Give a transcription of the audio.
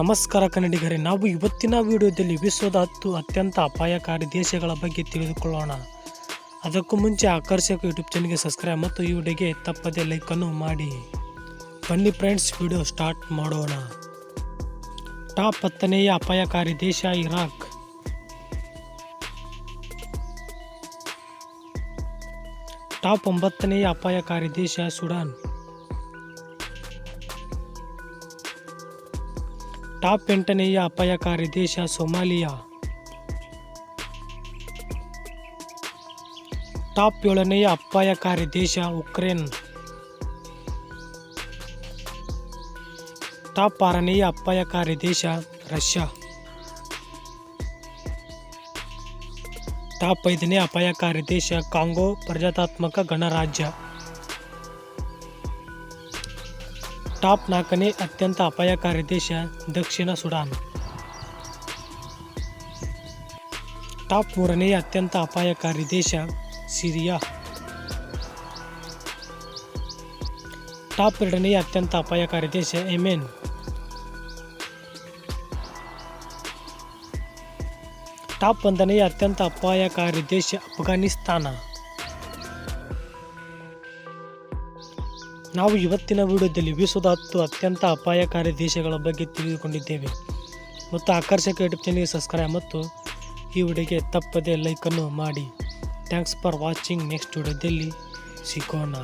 ನಮಸ್ಕಾರ ಕನ್ನಡಿಗರೇ, ನಾವು ಇವತ್ತಿನ ವಿಡಿಯೋದಲ್ಲಿ ವಿಶ್ವದ ಹತ್ತು ಅತ್ಯಂತ ಅಪಾಯಕಾರಿ ದೇಶಗಳ ಬಗ್ಗೆ ತಿಳಿದುಕೊಳ್ಳೋಣ. ಅದಕ್ಕೂ ಮುಂಚೆ ಆಕರ್ಷಕ ಯೂಟ್ಯೂಬ್ ಚಾನಲ್ಗೆ ಸಬ್ಸ್ಕ್ರೈಬ್ ಮತ್ತು ಈ ವಿಡಿಯೋಗೆ ತಪ್ಪದೆ ಲೈಕನ್ನು ಮಾಡಿ. ಬನ್ನಿ ಫ್ರೆಂಡ್ಸ್, ವಿಡಿಯೋ ಸ್ಟಾರ್ಟ್ ಮಾಡೋಣ. ಟಾಪ್ ಹತ್ತನೆಯ ಅಪಾಯಕಾರಿ ದೇಶ ಇರಾಕ್. ಟಾಪ್ ಒಂಬತ್ತನೆಯ ಅಪಾಯಕಾರಿ ದೇಶ ಸುಡಾನ್. ಟಾಪ್ ಎಂಟನೆಯ ಅಪಾಯಕಾರಿ ದೇಶ ಸೊಮಾಲಿಯಾ ಟಾಪ್ ಏಳನೆಯ ಅಪಾಯಕಾರಿ ದೇಶ ಉಕ್ರೇನ್ ಟಾಪ್ ಆರನೆಯ ಅಪಾಯಕಾರಿ ದೇಶ ರಷ್ಯಾ ಟಾಪ್ ಐದನೇ ಅಪಾಯಕಾರಿ ದೇಶ ಕಾಂಗೋ ಪ್ರಜಾತಾತ್ಮಕ ಗಣರಾಜ್ಯ ಟಾಪ್ ನಾಲ್ಕನೇ ಅತ್ಯಂತ ಅಪಾಯಕಾರಿ ದೇಶ ದಕ್ಷಿಣ ಸುಡಾನ್ ಟಾಪ್ ಮೂರನೇ ಅತ್ಯಂತ ಅಪಾಯಕಾರಿ ದೇಶ ಸಿರಿಯಾ ಟಾಪ್ ಎರಡನೇ ಅತ್ಯಂತ ಅಪಾಯಕಾರಿ ದೇಶ ಯೆಮೆನ್ ಟಾಪ್ ಒಂದನೇ ಅತ್ಯಂತ ಅಪಾಯಕಾರಿ ದೇಶ ಅಫ್ಘಾನಿಸ್ತಾನ ನಾವು ಇವತ್ತಿನ ವಿಡಿಯೋದಲ್ಲಿ ವಿಶ್ವದ ಹತ್ತು ಅತ್ಯಂತ ಅಪಾಯಕಾರಿ ದೇಶಗಳ ಬಗ್ಗೆ ತಿಳಿದುಕೊಂಡಿದ್ದೇವೆ. ಮತ್ತು ಆಕರ್ಷಕ ಯೂಟ್ಯೂಬ್ ಚಾನಲ್ಗೆ ಸಬ್ಸ್ಕ್ರೈಬ್ ಮತ್ತು ಈ ವಿಡಿಯೋಗೆ ತಪ್ಪದೆ ಲೈಕನ್ನು ಮಾಡಿ. ಥ್ಯಾಂಕ್ಸ್ ಫಾರ್ ವಾಚಿಂಗ್ ನೆಕ್ಸ್ಟ್ ವಿಡಿಯೋದಲ್ಲಿ ಸಿಗೋಣ.